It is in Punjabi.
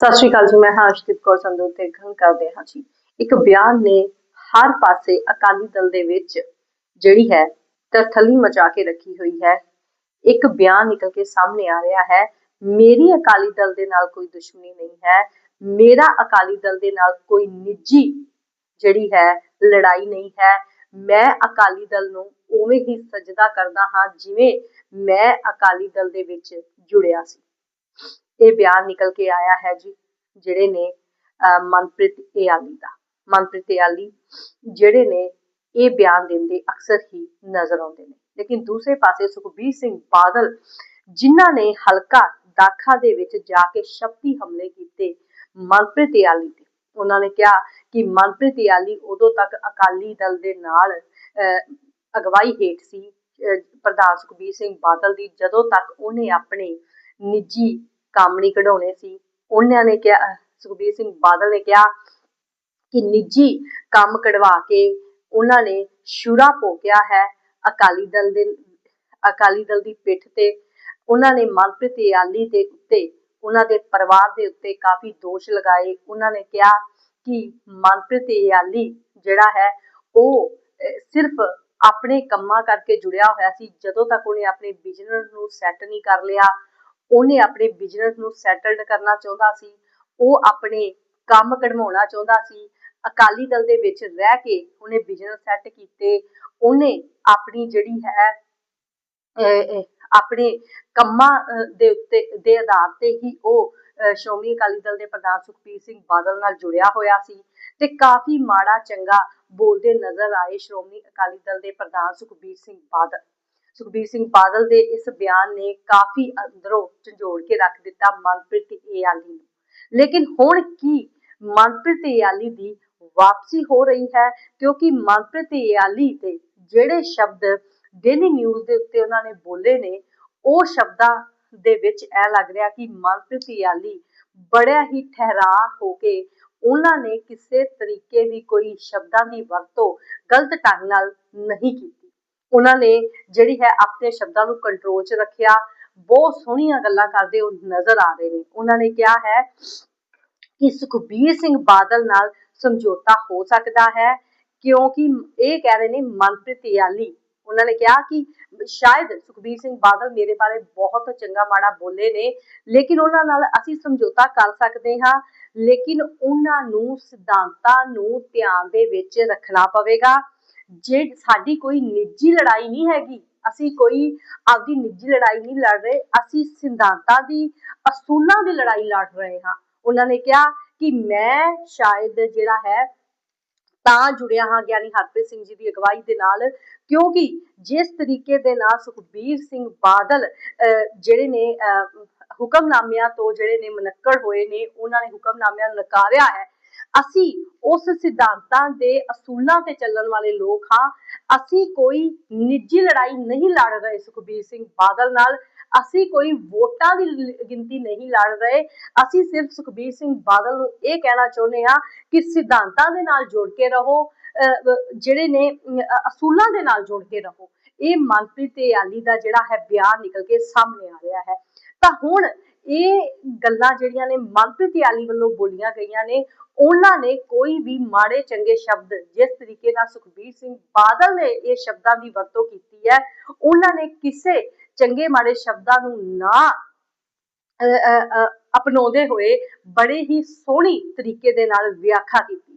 ਸਤਿ ਸ਼੍ਰੀ ਅਕਾਲ ਜੀ, ਮੈਂ ਹਾਂ ਅਰਸ਼ਦੀਪ ਕੌਰ ਸੰਧੂ ਤੇ ਗੱਲ ਕਰਦੇ ਹਾਂ ਜੀ। ਇੱਕ ਬਿਆਨ ਨੇ ਹਰ ਪਾਸੇ ਅਕਾਲੀ ਦਲ ਦੇ ਵਿੱਚ ਜਿਹੜੀ ਹੈ, ਤਰਥਲੀ ਮਚਾ ਕੇ ਰੱਖੀ ਹੋਈ ਹੈ। ਇੱਕ ਬਿਆਨ ਨਿਕਲ ਕੇ ਸਾਹਮਣੇ ਆ ਰਿਹਾ ਹੈ, ਮੇਰੀ ਅਕਾਲੀ ਦਲ ਦੇ ਨਾਲ ਕੋਈ ਦੁਸ਼ਮਣੀ ਨਹੀਂ ਹੈ। ਮੇਰਾ ਅਕਾਲੀ ਦਲ ਦੇ ਨਾਲ ਕੋਈ ਨਿੱਜੀ ਜਿਹੜੀ ਹੈ, ਲੜਾਈ ਨਹੀਂ ਹੈ। ਮੈਂ ਅਕਾਲੀ ਦਲ ਨੂੰ ਉਵੇਂ ਹੀ ਸਜਦਾ ਕਰਦਾ ਹਾਂ ਜਿਵੇਂ ਮੈਂ ਅਕਾਲੀ ਦਲ ਦੇ ਵਿੱਚ ਜੁੜਿਆ ਸੀ। ਇਹ ਬਿਆਨ ਨਿਕਲ ਕੇ ਆਇਆ ਹੈ ਜੀ, ਜਿਹੜੇ ਨੇ ਮਨਪ੍ਰੀਤ ਇਆਲੀ ਦਾ। ਮਨਪ੍ਰੀਤ ਇਆਲੀ ਜਿਹੜੇ ਨੇ, ਇਹ ਬਿਆਨ ਦਿੰਦੇ ਅਕਸਰ ਹੀ ਨਜ਼ਰ ਆਉਂਦੇ ਨੇ। ਲੇਕਿਨ ਦੂਸਰੇ ਪਾਸੇ ਸੁਖਬੀਰ ਸਿੰਘ ਬਾਦਲ, ਜਿਨ੍ਹਾਂ ਨੇ ਹਲਕਾ ਦਾਖਾ ਦੇ ਵਿੱਚ ਜਾ ਕੇ ਸ਼ਕਤੀ ਹਮਲੇ ਕੀਤੇ ਮਨਪ੍ਰੀਤ ਇਆਲੀ ਤੇ, ਉਹਨਾਂ ਨੇ ਕਿਹਾ ਕਿ ਮਨਪ੍ਰੀਤ ਇਆਲੀ ਉਦੋਂ ਤੱਕ ਅਕਾਲੀ ਦਲ ਦੇ ਨਾਲ ਅਗਵਾਈ ਹੇਠ ਸੀ। ਪ੍ਰਧਾਨ ਸੁਖਬੀਰ ਸਿੰਘ ਬਾਦਲ ਦੀ, ਜਦੋਂ ਤੱਕ ਉਹਨੇ ਆਪਣੇ ਨਿੱਜੀ ਕੰਮ ਨਹੀਂ ਕਢਾਉਣੇ ਸੀ। ਉਹਨਾਂ ਨੇ ਕਿਹਾ, ਸੁਖਬੀਰ ਸਿੰਘ ਬਾਦਲ ਨੇ ਕਿਹਾ ਕਿ ਨਿੱਜੀ ਕੰਮ ਕਢਵਾ ਕੇ ਉਹਨਾਂ ਨੇ ਸ਼ੁਰਾ ਭੋਗਿਆ ਹੈ ਅਕਾਲੀ ਦਲ ਦੇ, ਅਕਾਲੀ ਦਲ ਦੀ ਪਿੱਠ ਤੇ। ਉਹਨਾਂ ਨੇ ਮਨਪ੍ਰੀਤ ਇਆਲੀ ਦੇ ਉੱਤੇ, ਉਹਨਾਂ ਦੇ ਪਰਿਵਾਰ ਦੇ ਉੱਤੇ ਕਾਫੀ ਦੋਸ਼ ਲਗਾਏ। ਉਹਨਾਂ ਨੇ ਕਿਹਾ ਕਿ ਮਨਪ੍ਰੀਤ ਇਆਲੀ ਜਿਹੜਾ ਹੈ, ਉਹ ਸਿਰਫ ਆਪਣੇ ਕੰਮਾਂ ਕਰਕੇ ਜੁੜਿਆ ਹੋਇਆ ਸੀ। ਜਦੋਂ ਤੱਕ ਉਹਨੇ ਆਪਣੇ ਬਿਜ਼ਨਸ ਨੂੰ ਸੈੱਟ ਨਹੀਂ ਕਰ ਲਿਆ ਉਹਨੇ ਆਪਣੇ ਬਿਜ਼ਨਸ ਨੂੰ ਸੈਟਲਡ ਕਰਨਾ ਚਾਹੁੰਦਾ ਸੀ, ਉਹ ਆਪਣੇ ਕੰਮ ਕਢਵਾਉਣਾ ਚਾਹੁੰਦਾ ਸੀ, ਅਕਾਲੀ ਦਲ ਦੇ ਵਿੱਚ ਰਹਿ ਕੇ ਉਹਨੇ ਬਿਜ਼ਨਸ ਸੈੱਟ ਕੀਤੇ, ਉਹਨੇ ਆਪਣੀ ਜਿਹੜੀ ਹੈ ਆਪਣੇ ਕੰਮਾਂ ਦੇ ਉੱਤੇ, ਦੇ ਆਧਾਰ ਤੇ ਹੀ ਉਹ ਸ਼੍ਰੋਮਣੀ ਅਕਾਲੀ ਦਲ ਦੇ ਪ੍ਰਧਾਨ ਸੁਖਬੀਰ ਸਿੰਘ ਬਾਦਲ ਨਾਲ ਜੁੜਿਆ ਹੋਇਆ ਸੀ ਤੇ ਕਾਫੀ ਮਾੜਾ ਚੰਗਾ ਬੋਲਦੇ ਨਜ਼ਰ ਆਏ ਸ਼੍ਰੋਮਣੀ ਅਕਾਲੀ ਦਲ ਦੇ ਪ੍ਰਧਾਨ ਸੁਖਬੀਰ ਸਿੰਘ ਬਾਦਲ। ਸੁਖਬੀਰ ਸਿੰਘ ਬਾਦਲ ਦੇ ਇਸ ਬਿਆਨ ਨੇ ਕਾਫੀ ਅੰਦਰੋਂ ਝੰਜੋੜ ਕੇ ਰੱਖ ਦਿੱਤਾ ਮਨਪ੍ਰੀਤ ਇਆਲੀ ਨੂੰ। ਲੇਕਿਨ ਹੁਣ ਕੀ ਮਨਪ੍ਰੀਤ ਇਆਲੀ ਦੀ ਵਾਪਸੀ ਹੋ ਰਹੀ ਹੈ? ਕਿਉਂਕਿ ਮਨਪ੍ਰੀਤ ਇਆਲੀ ਦੇ ਜਿਹੜੇ ਸ਼ਬਦ ਡੇਲੀ ਨਿਊਜ਼ ਦੇ ਉੱਤੇ ਉਹਨਾਂ ਨੇ ਬੋਲੇ ਨੇ, ਉਹ ਸ਼ਬਦਾਂ ਦੇ ਵਿੱਚ ਇਹ ਲੱਗ ਰਿਹਾ ਕਿ ਮਨਪ੍ਰੀਤ ਇਆਲੀ ਬੜਿਆ ਹੀ ਠਹਿਰਾ ਹੋ ਕੇ ਉਹਨਾਂ ਨੇ ਕਿਸੇ ਤਰੀਕੇ ਦੀ ਕੋਈ ਸ਼ਬਦਾਂ ਦੀ ਵਰਤੋਂ ਗਲਤ ਢੰਗ ਨਾਲ ਨਹੀਂ ਕੀਤੀ। ਉਹਨਾਂ ਨੇ ਜਿਹੜੀ ਹੈ ਆਪਣੇ ਸ਼ਬਦਾਂ ਨੂੰ ਕੰਟਰੋਲ 'ਚ ਰੱਖਿਆ। ਬਹੁਤ ਸੋਹਣੀਆਂ ਗੱਲਾਂ ਕਰਦੇ ਉਹ ਨਜ਼ਰ ਆ ਰਹੇ ਨੇ। ਉਹਨਾਂ ਨੇ ਕਿਹਾ ਹੈ ਕਿ ਸੁਖਬੀਰ ਸਿੰਘ ਬਾਦਲ ਨਾਲ ਸਮਝੌਤਾ ਹੋ ਸਕਦਾ ਹੈ, ਕਿਉਂਕਿ ਇਹ ਕਹਿ ਰਹੇ ਨੇ ਮਨਪ੍ਰੀਤ ਇਆਲੀ ਉਹਨਾਂ ਨੇ ਕਿਹਾ ਕਿ ਸ਼ਾਇਦ ਸੁਖਬੀਰ ਸਿੰਘ ਬਾਦਲ ਮੇਰੇ ਬਾਰੇ ਬਹੁਤ ਚੰਗਾ ਮਾੜਾ ਬੋਲੇ ਨੇ, ਲੇਕਿਨ ਉਹਨਾਂ ਨਾਲ ਅਸੀਂ ਸਮਝੌਤਾ ਕਰ ਸਕਦੇ ਹਾਂ, ਲੇਕਿਨ ਉਹਨਾਂ ਨੂੰ ਸਿਧਾਂਤਾਂ ਨੂੰ ਧਿਆਨ ਦੇ ਵਿੱਚ ਰੱਖਣਾ ਪਵੇਗਾ। ਜੇ ਸਾਡੀ ਕੋਈ ਨਿੱਜੀ ਲੜਾਈ ਨਹੀਂ ਹੈਗੀ ਅਸੀਂ ਕੋਈ ਆਪਦੀ ਨਿੱਜੀ ਲੜਾਈ ਨਹੀਂ ਲੜ ਰਹੇ ਅਸੀਂ ਸਿਧਾਂਤਾਂ ਦੀ ਅਸੂਲਾਂ ਦੀ ਲੜਾਈ ਲੜ ਰਹੇ ਹਾਂ। ਉਹਨਾਂ ਨੇ ਕਿਹਾ ਕਿ ਮੈਂ ਸ਼ਾਇਦ ਜਿਹੜਾ ਹੈ ਤਾਂ ਜੁੜਿਆ ਹਾਂ ਗਿਆਨੀ ਹਰਪ੍ਰੀਤ ਸਿੰਘ ਜੀ ਦੀ ਅਗਵਾਈ ਦੇ ਨਾਲ ਕਿਉਂਕਿ ਜਿਸ ਤਰੀਕੇ ਦੇ ਨਾਲ ਸੁਖਬੀਰ ਸਿੰਘ ਬਾਦਲ ਅਹ, ਜਿਹੜੇ ਨੇ ਅਹ, ਹੁਕਮਨਾਮਿਆਂ ਤੋਂ ਜਿਹੜੇ ਨੇ ਮਨੱਕੜ ਹੋਏ ਨੇ ਉਹਨਾਂ ਨੇ ਹੁਕਮਨਾਮਿਆਂ ਨੂੰ ਨਕਾਰਿਆ ਹੈ ਅਸੀਂ ਉਸ ਸਿਧਾਂਤਾਂ ਦੇ ਅਸੂਲਾਂ ਤੇ ਚੱਲਣ ਵਾਲੇ ਲੋਕ ਹਾਂ। ਅਸੀਂ ਕੋਈ ਨਿੱਜੀ ਲੜਾਈ ਨਹੀਂ ਲੜ ਰਹੇ ਸੁਖਬੀਰ ਸਿੰਘ ਬਾਦਲ ਨਾਲ। ਅਸੀਂ ਕੋਈ ਵੋਟਾਂ ਦੀ ਗਿਣਤੀ ਨਹੀਂ ਲੜ ਰਹੇ। ਅਸੀਂ ਸਿਰਫ ਸੁਖਬੀਰ ਸਿੰਘ ਬਾਦਲ ਨੂੰ ਇਹ ਕਹਿਣਾ ਚਾਹੁੰਦੇ ਹਾਂ ਕਿ ਸਿਧਾਂਤਾਂ ਦੇ ਨਾਲ ਜੁੜ ਕੇ ਰਹੋ ਅਹ, ਜਿਹੜੇ ਨੇ ਅਸੂਲਾਂ ਦੇ ਨਾਲ ਜੁੜ ਕੇ ਰਹੋ। ਇਹ ਮਨਪ੍ਰੀਤ ਤੇ ਆਲੀ ਦਾ ਜਿਹੜਾ ਹੈ ਬਿਆਨ ਨਿਕਲ ਕੇ ਸਾਹਮਣੇ ਆ ਰਿਹਾ ਹੈ। ਤਾਂ ਹੁਣ ਇਹ ਗੱਲਾਂ ਜਿਹੜੀਆਂ ਨੇ ਮਨਪ੍ਰੀਤ ਆਲੀ ਵੱਲੋਂ ਬੋਲੀਆਂ ਗਈਆਂ ਨੇ ਉਹਨਾਂ ਨੇ ਕੋਈ ਵੀ ਮਾੜੇ ਚੰਗੇ ਸ਼ਬਦ ਜਿਸ ਤਰੀਕੇ ਨਾਲ ਸੁਖਬੀਰ ਸਿੰਘ ਬਾਦਲ ਨੇ ਇਹ ਸ਼ਬਦਾਂ ਦੀ ਵਰਤੋਂ ਕੀਤੀ ਹੈ ਉਹਨਾਂ ਨੇ ਕਿਸੇ ਚੰਗੇ ਮਾੜੇ ਸ਼ਬਦਾਂ ਨੂੰ ਨਾ ਅਹ, ਅਪਣਾਉਂਦੇ ਹੋਏ ਬੜੇ ਹੀ ਸੋਹਣੀ ਤਰੀਕੇ ਦੇ ਨਾਲ ਵਿਆਖਿਆ ਕੀਤੀ।